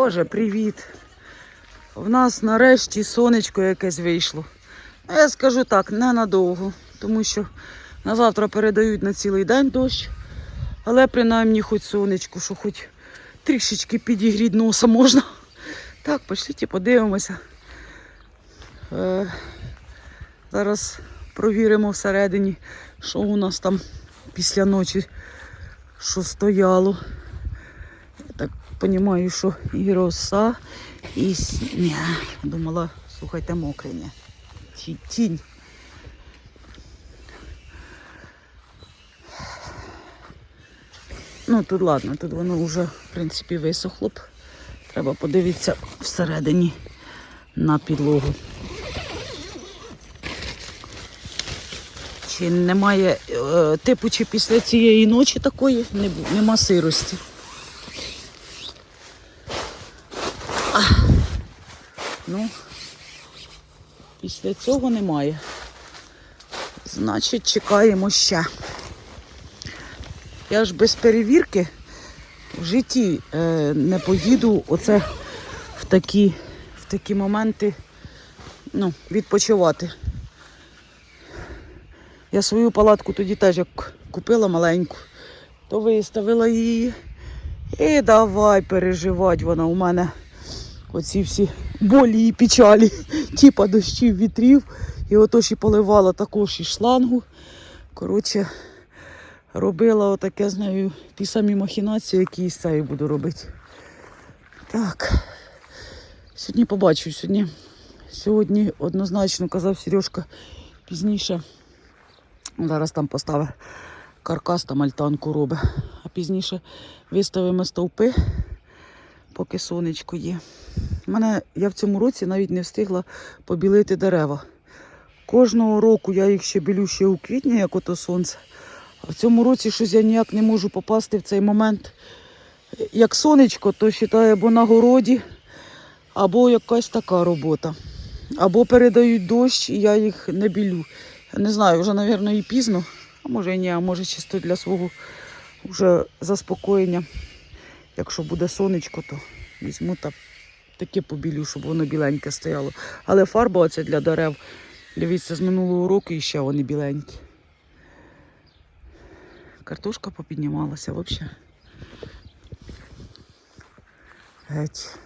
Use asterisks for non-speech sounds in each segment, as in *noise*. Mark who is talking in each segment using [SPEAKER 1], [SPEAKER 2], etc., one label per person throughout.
[SPEAKER 1] Боже, привіт. В нас нарешті сонечко якесь вийшло. Я скажу так, ненадовго, тому що на завтра передають на цілий день дощ. Але принаймні хоч сонечко, що хоч трішечки підігріть носа можна. Так, пошліть і подивимося. Е, зараз провіримо всередині, що у нас там після ночі, що стояло. Розумію, що і роса, і сня. Думала, слухайте, мокре, ні. Тінь. Ну, тут ладно, тут воно вже, в принципі, висохло б. Треба подивитися всередині на підлогу. Чи немає, е, типу, чи після цієї ночі такої не, нема сирості. А, ну, після цього немає. Значить, чекаємо ще. Я ж без перевірки в житті е, не поїду оце в такі, в такі моменти ну, відпочивати. Я свою палатку тоді теж як купила маленьку, то виставила її. І давай переживати вона у мене оці всі болі і печалі, *laughs* типа дощів, вітрів. І отож і поливала також і шлангу. Коротше, робила отаке з нею ті самі махінації, які і з буду робити. Так. Сьогодні побачу. Сьогодні, сьогодні однозначно казав Сережка пізніше. Зараз там поставить каркас, там альтанку робить. А пізніше виставимо стовпи, поки сонечко є. У мене я в цьому році навіть не встигла побілити дерева. Кожного року я їх ще білю ще у квітні, як ото сонце. А в цьому році щось я ніяк не можу попасти в цей момент. Як сонечко, то вважаю, або на городі, або якась така робота. Або передають дощ, і я їх не білю. Я не знаю, вже, мабуть, і пізно, а може і ні, а може чисто для свого вже заспокоєння. Якщо буде сонечко, то візьму та таке побілю, щоб воно біленьке стояло. Але фарба оця для дерев, дивіться, з минулого року і ще вони біленькі. Картошка попіднімалася взагалі. Геть.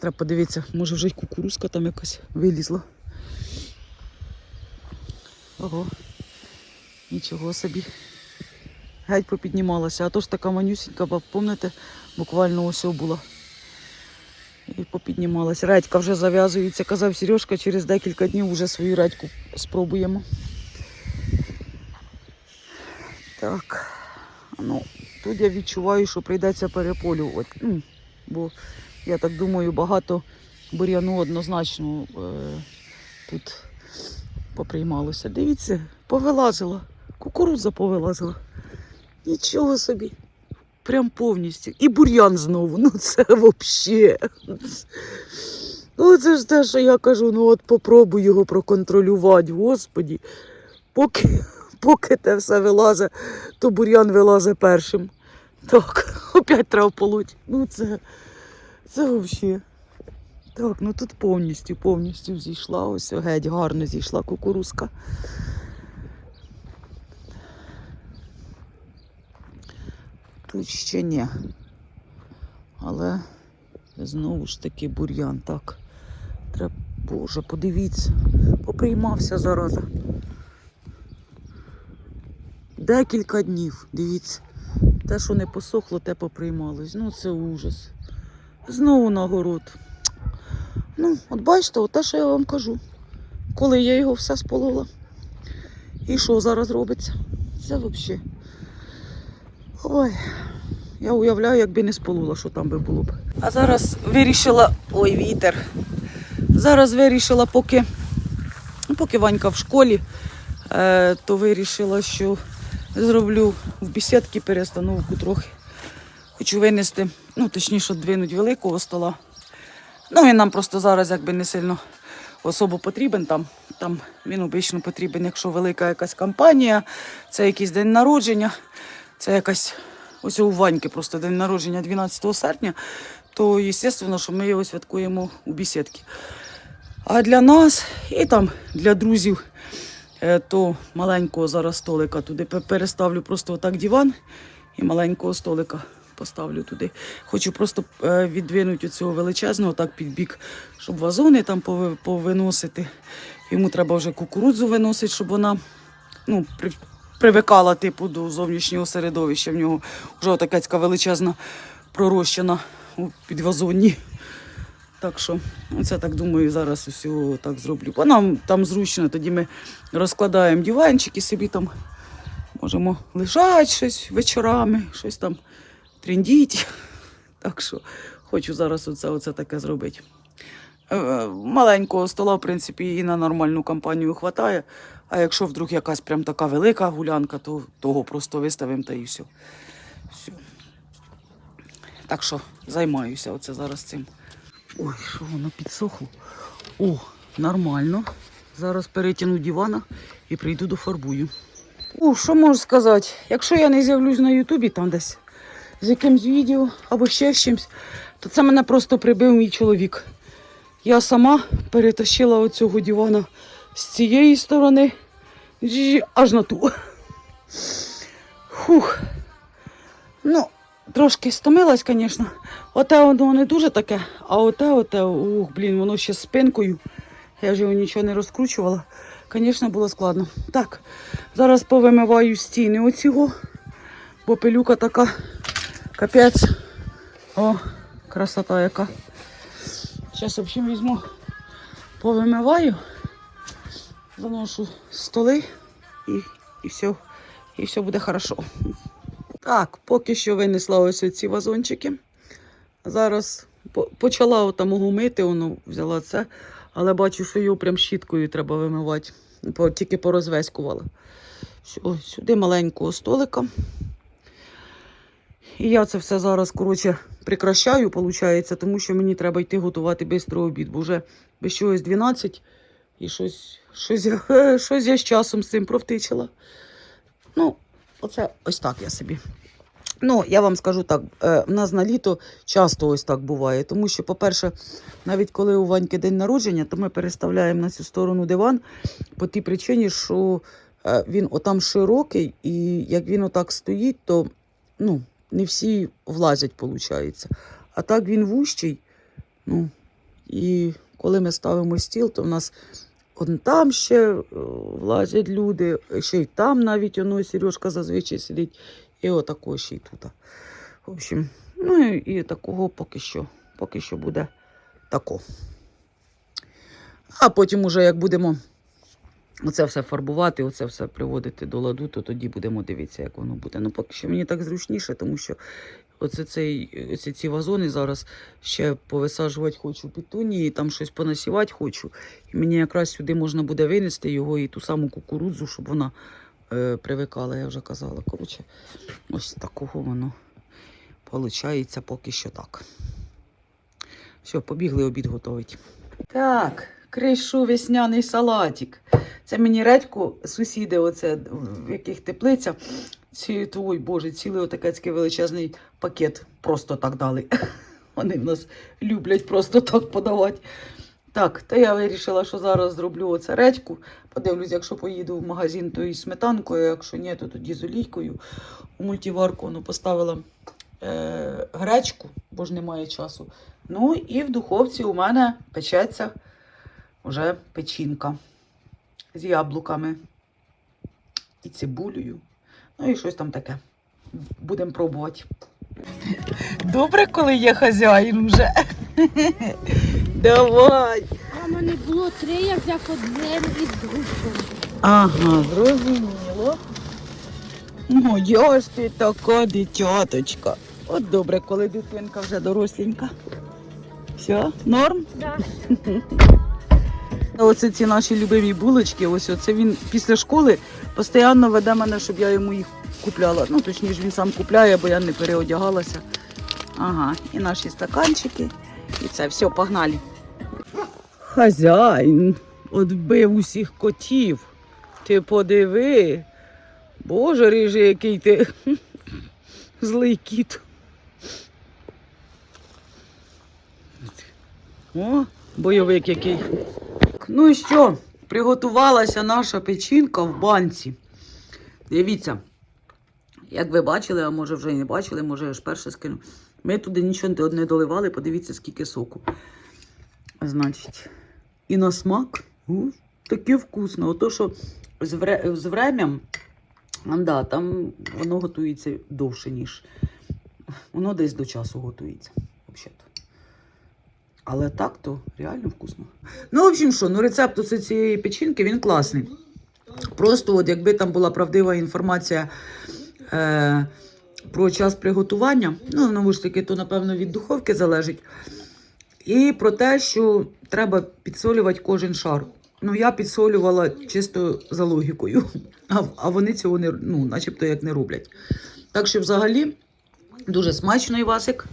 [SPEAKER 1] Треба подивитися, може вже й кукурузка там якась вилізла. Ого, нічого собі. Геть попіднімалася, а то ж така манюсінька, бо пам'ятаєте, буквально ось була. І попіднімалася. Редька вже зав'язується. Казав Сережка, через декілька днів вже свою редьку спробуємо. Так, ну, тут я відчуваю, що прийдеться переполювати. Ну, бо я так думаю, багато бур'яну однозначно е, тут поприймалося. Дивіться, повилазила. Кукурудза повилазила. Нічого собі. Прям повністю. І бур'ян знову. Ну це взагалі. Ну це ж те, що я кажу, ну от попробуй його проконтролювати, господі. Поки, поки те все вилазить, то бур'ян вилазить першим. Так, опять треба полоть. Ну це, це взагалі. Так, ну тут повністю, повністю зійшла. Ось геть гарно зійшла кукурузка. Тут ще ні. Але знову ж таки бур'ян. Так. Треба, боже, подивіться, поприймався зараза. Декілька днів, дивіться. Те, що не посохло, те поприймалось. Ну це ужас. Знову на город. Ну, от бачите, от те, що я вам кажу. Коли я його все сполола. І що зараз робиться? Це взагалі. Ой, я уявляю, якби не сполола, що там би було б. А зараз вирішила. Ой, вітер. Зараз вирішила, поки, ну, поки Ванька в школі, е, то вирішила, що зроблю в бесідки перестановку трохи. Хочу винести, ну точніше, двинуть великого стола. Ну, він нам просто зараз якби не сильно особо потрібен там. Там він обично потрібен, якщо велика якась кампанія, це якийсь день народження, це якась ось у Ваньки просто день народження 12 серпня, то, звісно, що ми його святкуємо у бесідці. А для нас і там для друзів, е, то маленького зараз столика туди переставлю просто отак диван і маленького столика поставлю туди. Хочу просто е, віддвинути цього величезного так під бік, щоб вазони там повиносити. Йому треба вже кукурудзу виносити, щоб вона ну, привикала типу, до зовнішнього середовища. В нього вже така величезна пророщена у підвазонні. Так що, це так думаю, зараз усього так зроблю. Бо нам там зручно, тоді ми розкладаємо диванчик і собі там можемо лежати щось вечорами, щось там трендіть. Так що хочу зараз оце, оце таке зробити. Е, е, Маленького стола, в принципі, і на нормальну компанію вистачає. А якщо вдруг якась прям така велика гулянка, то того просто виставимо та і все. все. Так що займаюся оце зараз цим. Ой, що воно підсохло. О, нормально. Зараз перетягну дивана і прийду до фарбую. О, що можу сказати? Якщо я не з'явлюсь на Ютубі там десь з якимсь відео або ще з чимось, то це мене просто прибив мій чоловік. Я сама перетащила оцього дивана з цієї сторони аж на ту. Фух. Ну, трошки стомилась, звісно. Оте воно не дуже таке, а оте, оте, ух, блін, воно ще з спинкою. Я ж його нічого не розкручувала. Звісно, було складно. Так, зараз повимиваю стіни оцього, бо пилюка така капець. О, красота яка. Зараз, в общем, візьму, повимиваю, заношу столи і, і все. І все буде хорошо. Так, поки що винесла ось ці вазончики. Зараз почала отамого мити, воно взяла це, але бачу, що його прям щіткою треба вимивати. Тільки порозвеськувала. Ось сюди маленького столика. І я це все зараз, коротше, прикращаю, виходить, тому що мені треба йти готувати швидко обід, бо вже без чогось 12 і щось, щось, *laughs* щось я з часом з цим провтичила. Ну, оце ось так я собі. Ну, я вам скажу так, е, в нас на літо часто ось так буває. Тому що, по-перше, навіть коли у Ваньки день народження, то ми переставляємо на цю сторону диван по тій причині, що е, він отам широкий, і як він отак стоїть, то ну, не всі влазять, виходить. А так він вущий. Ну, і коли ми ставимо стіл, то в нас он там ще е, влазять люди, ще й там навіть воно Сережка зазвичай сидить. І отако ще й тут. В общем, ну і такого поки що. Поки що буде тако. А потім, уже як будемо оце все фарбувати, оце все приводити до ладу, то тоді будемо дивитися, як воно буде. Ну, поки що мені так зручніше, тому що оце цей, оці ці вазони зараз ще повисаджувати хочу петунії, там щось понасівати хочу. І мені якраз сюди можна буде винести його і ту саму кукурудзу, щоб вона е, привикала, я вже казала. Коротше, ось такого воно виходить поки що так. Все, побігли обід готувати. Так, кришу весняний салатик. Це мені редьку, сусіди, оце, в яких теплиця. Ці, ой, Боже, цілий отакецький величезний пакет просто так дали. *laughs* Вони в нас люблять просто так подавати. Так, то я вирішила, що зараз зроблю оце редьку. Подивлюсь, якщо поїду в магазин, то із сметанкою, якщо ні, то тоді з олійкою. У мультиварку ну, поставила е, гречку, бо ж немає часу. Ну і в духовці у мене печеться вже печінка з яблуками і цибулею. Ну і щось там таке. Будемо пробувати. Добре, коли є хазяїн вже. *laughs* Давай.
[SPEAKER 2] А в мене було три, я взяв одне із грушкою.
[SPEAKER 1] Ага, зрозуміло. Моя ж ти така дитяточка. От добре, коли дитинка вже доросленька. Все, норм?
[SPEAKER 2] Да. *laughs*
[SPEAKER 1] Оце ці наші любимі булочки. Ось оце він після школи постійно веде мене, щоб я йому їх купляла. Ну, точніше, він сам купляє, бо я не переодягалася. Ага, і наші стаканчики. І це все, погнали. Хазяїн отбив усіх котів. Ти подиви. Боже, рижий, який ти *laughs* злий кіт. О, бойовик який. Ну і що? Приготувалася наша печінка в банці. Дивіться, як ви бачили, а може вже і не бачили, може я ж перше скину. Ми туди нічого не доливали, подивіться, скільки соку. Значить, і на смак у, таке вкусно. Ото, що з, вре, з врем'ям, да, там воно готується довше, ніж. Воно десь до часу готується. Взагалі-то. Але так то реально вкусно. Ну, в общем, що, ну рецепт цієї печінки він класний. Просто, от якби там була правдива інформація е, про час приготування, ну, знову ж таки, то, напевно, від духовки залежить. І про те, що треба підсолювати кожен шар. Ну, я підсолювала чисто за логікою, а, а вони цього не, ну, начебто як не роблять. Так що, взагалі, дуже смачно, Івасик.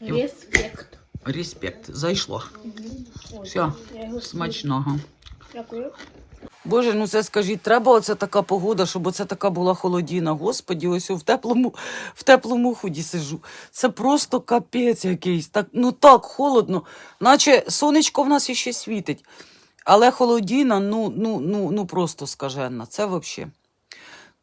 [SPEAKER 2] Респект.
[SPEAKER 1] Респект. Зайшло. Все, Смачного.
[SPEAKER 2] Дякую.
[SPEAKER 1] Боже, ну це скажіть, треба оце така погода, щоб оце така була холодіна. Господі, ось в теплому, в теплому худі сижу. Це просто капець якийсь. Так, ну так холодно, наче сонечко в нас іще світить. Але холодіна, ну, ну, ну, ну просто скаженна. Це взагалі.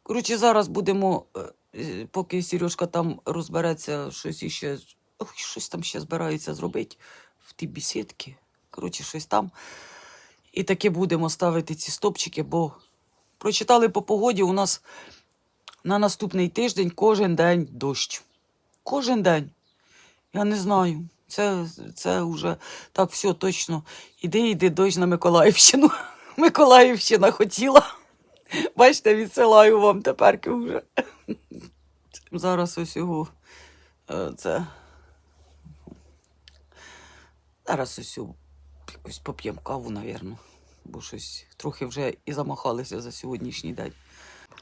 [SPEAKER 1] Коротше, зараз будемо, е, е, поки Сережка там розбереться, щось іще, ой, щось там ще збирається зробити в тій бесідці. Коротше, щось там. І таки будемо ставити ці стопчики, бо прочитали по погоді, у нас на наступний тиждень кожен день дощ. Кожен день. Я не знаю. Це, це вже так все точно. Іди, йди дощ на Миколаївщину. *laughs* Миколаївщина хотіла. Бачите, відсилаю вам тепер вже. Зараз ось його е, це. Зараз ось якось поп'ємо каву, напевно. Бо щось трохи вже і замахалися за сьогоднішній день.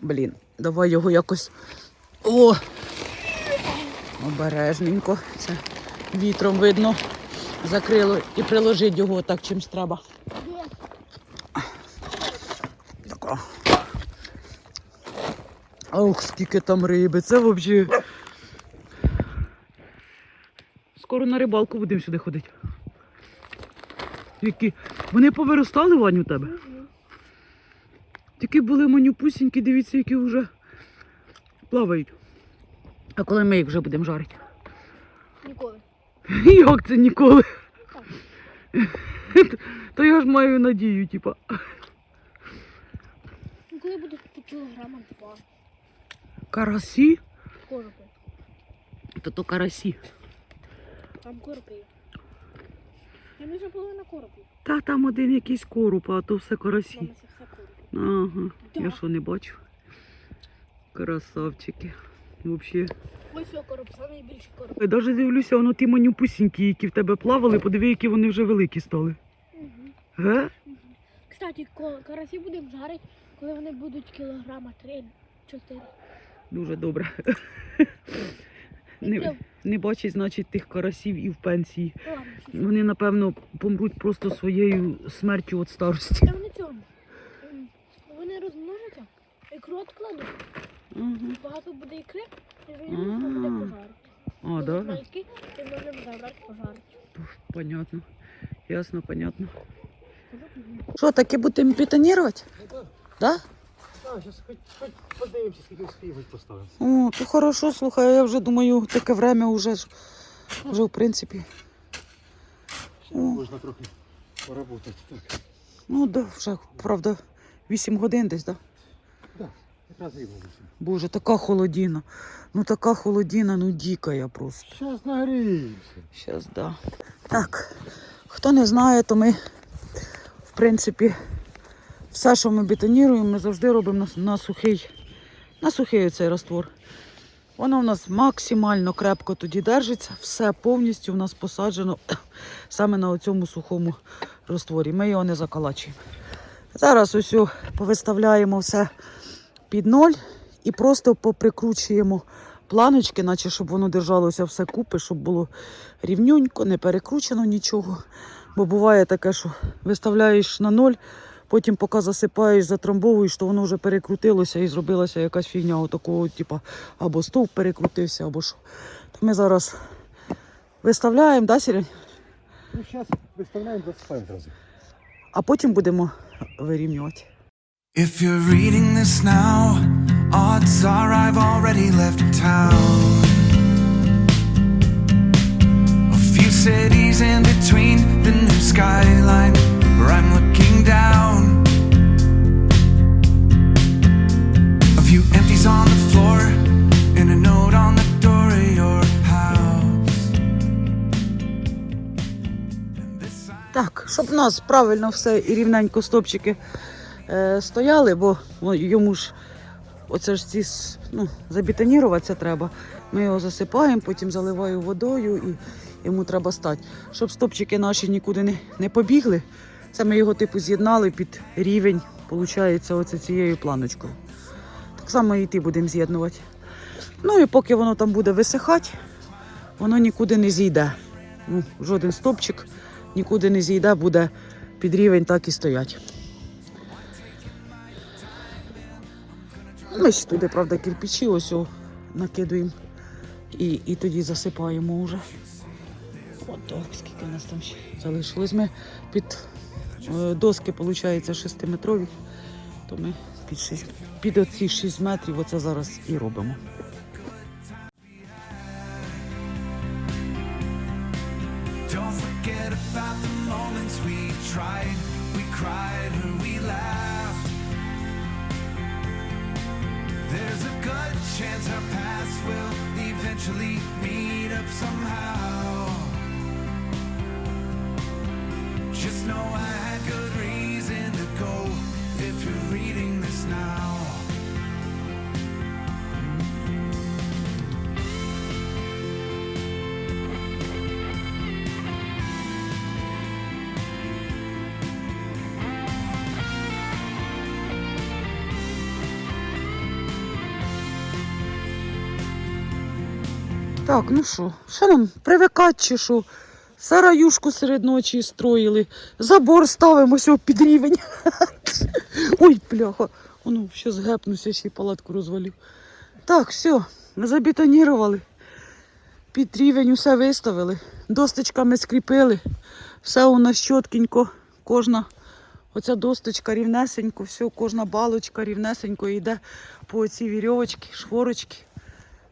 [SPEAKER 1] Блін, давай його якось. О! Обережненько. Це вітром видно. Закрило і приложить його так чимсь треба. Така. Ох, скільки там риби, це взагалі. Скоро на рибалку будемо сюди ходити. Які? Вони повиростали, Вань, у тебе? Такі були манюпусінькі, дивіться, які вже плавають. А коли ми їх вже будемо жарити?
[SPEAKER 2] Ніколи. *laughs*
[SPEAKER 1] Як це ніколи? *laughs* То я ж маю надію, типа.
[SPEAKER 2] Ну, коли буде по кілограма два
[SPEAKER 1] Карасі?
[SPEAKER 2] коропи.
[SPEAKER 1] То то карасі.
[SPEAKER 2] Там коропи. Я вже половина коропів.
[SPEAKER 1] Та там один якийсь короб, а то все карасі.
[SPEAKER 2] Мама це все коропи.
[SPEAKER 1] Ага. Я що не бачу. Красавчики. Взагалі.
[SPEAKER 2] Ось його короб, найбільший короб.
[SPEAKER 1] Я навіть дивлюся, воно ті манюпусінькі, які в тебе плавали, подиви, які вони вже великі стали.
[SPEAKER 2] Угу.
[SPEAKER 1] Ге?
[SPEAKER 2] Кстати, карасі будемо жарити, коли вони будуть кілограма три-чотири.
[SPEAKER 1] Дуже добре. Не, не бачить, значить, тих карасів і в пенсії. Вони, напевно, помруть просто своєю смертю від старості.
[SPEAKER 2] Та вони цьому. м, Вони розмножаться, ікру откладуть,
[SPEAKER 1] Ага.
[SPEAKER 2] багато буде ікри, і вже можна буде
[SPEAKER 1] А.
[SPEAKER 2] пожарити.
[SPEAKER 1] А, да?
[SPEAKER 2] мальки, і можемо забрати пожарити.
[SPEAKER 1] Понятно. Ясно, понятно. Що, таки будемо бетонувати? Да?
[SPEAKER 3] Так, зараз хоч, хоч подивимося, скільки успіємо поставимо.
[SPEAKER 1] О, то хорошо, слухай, я вже думаю, таке время вже вже в принципі.
[SPEAKER 3] Ще можна трохи поработати. Так,
[SPEAKER 1] Ну, да, вже, правда, 8 годин десь, да?
[SPEAKER 3] якраз і вулиця.
[SPEAKER 1] Боже, така холодіна. Ну така холодіна, ну діка я просто.
[SPEAKER 3] Зараз нагріємося.
[SPEAKER 1] Щас, да. Так, хто не знає, то ми, в принципі, все, що ми бетоніруємо, ми завжди робимо на, на сухий, на сухий цей раствор. Воно в нас максимально крепко тоді держиться, все повністю в нас посаджено *coughs* саме на цьому сухому растворі. Ми його не закалачуємо. Зараз усю повиставляємо все під ноль і просто поприкручуємо планочки, наче щоб воно держалося все купи, щоб було рівнюнько, не перекручено нічого. Бо буває таке, що виставляєш на ноль, потім поки засипаєш, затрамбовуєш, то воно вже перекрутилося і зробилася якась фігня отакого, типу, або стовп перекрутився, або що. То ми зараз виставляємо, да, Сірень?
[SPEAKER 3] Ну, зараз виставляємо, засипаємо зразу.
[SPEAKER 1] А потім будемо вирівнювати.
[SPEAKER 4] If you're reading this now, odds are I've already left town. A few cities in between the new skyline
[SPEAKER 1] Так, щоб у нас правильно все і рівненько стопчики е, стояли, бо о, йому ж оце ж ці ну, забетоніруватися треба. Ми його засипаємо, потім заливаю водою і йому треба стати. Щоб стопчики наші нікуди не, не побігли. Це ми його типу з'єднали під рівень, виходить, оце цією планочкою. Так само і ті будемо з'єднувати. Ну і поки воно там буде висихати, воно нікуди не зійде. Ну, жоден стопчик нікуди не зійде, буде під рівень так і стоять. Ми ж туди, правда, кирпичі ось накидуємо і, і тоді засипаємо вже. От так, скільки у нас там ще залишилось. Ми під доски, виходить, 6-метрові, то ми під, 6, під оці 6 метрів оце зараз і робимо.
[SPEAKER 4] There's a good chance our paths will eventually meet up somehow.
[SPEAKER 1] Так, ну що, що нам привикати чи що? Сараюшку серед ночі строїли, забор ставимо сьо під рівень. *laughs* Ой, пляха. Воно ще згепнуся, ще й палатку розвалив. Так, все, забетонірували. Під рівень усе виставили. Досточками скріпили. Все у нас чіткенько. Кожна оця досточка рівнесенько, все, кожна балочка рівнесенько йде по цій вірьовочці, шворочки.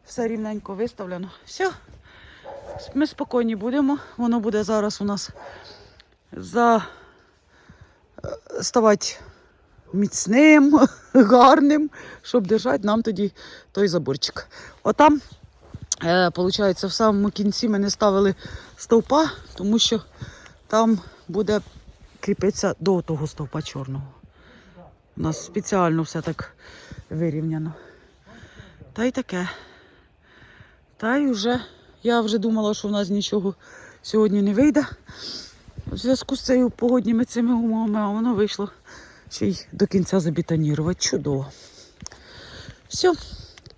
[SPEAKER 1] Все рівненько виставлено. Все. Ми спокійні будемо. Воно буде зараз у нас за... е, ставати міцним, *laughs* гарним, щоб держати нам тоді той заборчик. Отам, е, виходить, в самому кінці ми не ставили стовпа, тому що там буде кріпитися до того стовпа чорного. У нас спеціально все так вирівняно. Та й таке. Та й вже я вже думала, що в нас нічого сьогодні не вийде. У зв'язку з цією погодніми цими умовами, а воно вийшло ще й до кінця забетонірувати. Чудово. Все,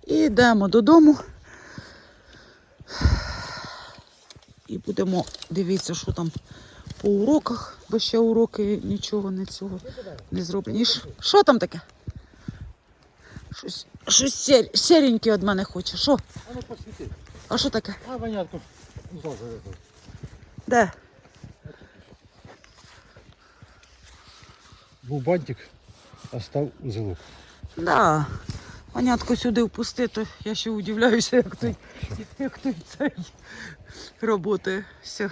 [SPEAKER 1] і йдемо додому. І будемо дивитися, що там по уроках, бо ще уроки нічого не цього не зроблені. Що там таке? Щось, щось сер, сереньке від мене хоче. Що?
[SPEAKER 3] А ну посвіти.
[SPEAKER 1] А що таке?
[SPEAKER 3] А, зараз.
[SPEAKER 1] Де?
[SPEAKER 3] Був бантик, а став узелок.
[SPEAKER 1] Да. Понятко сюди впустити. Я ще удивляюся, як той, як той цей роботи. Все.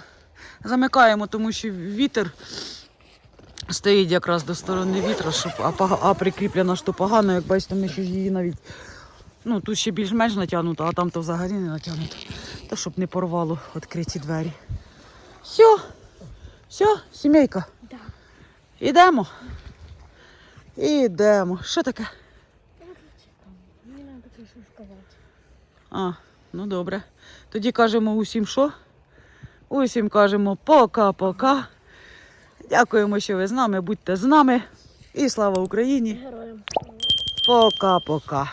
[SPEAKER 1] Замикаємо, тому що вітер стоїть якраз до сторони вітра, щоб, а, а прикріплена що погано, як бачите, ми ще її навіть. Ну, тут ще більш-менш натягнуто, а там то взагалі не натягнуто. Та щоб не порвало відкриті двері. Все, все, сімейка.
[SPEAKER 2] Да.
[SPEAKER 1] Ідемо. Ідемо. Що таке?
[SPEAKER 2] Мені треба сказати.
[SPEAKER 1] А, ну добре. Тоді кажемо усім що? Усім кажемо пока-пока. Дякуємо, що ви з нами. Будьте з нами. І слава Україні.
[SPEAKER 2] Героям.
[SPEAKER 1] Пока-пока.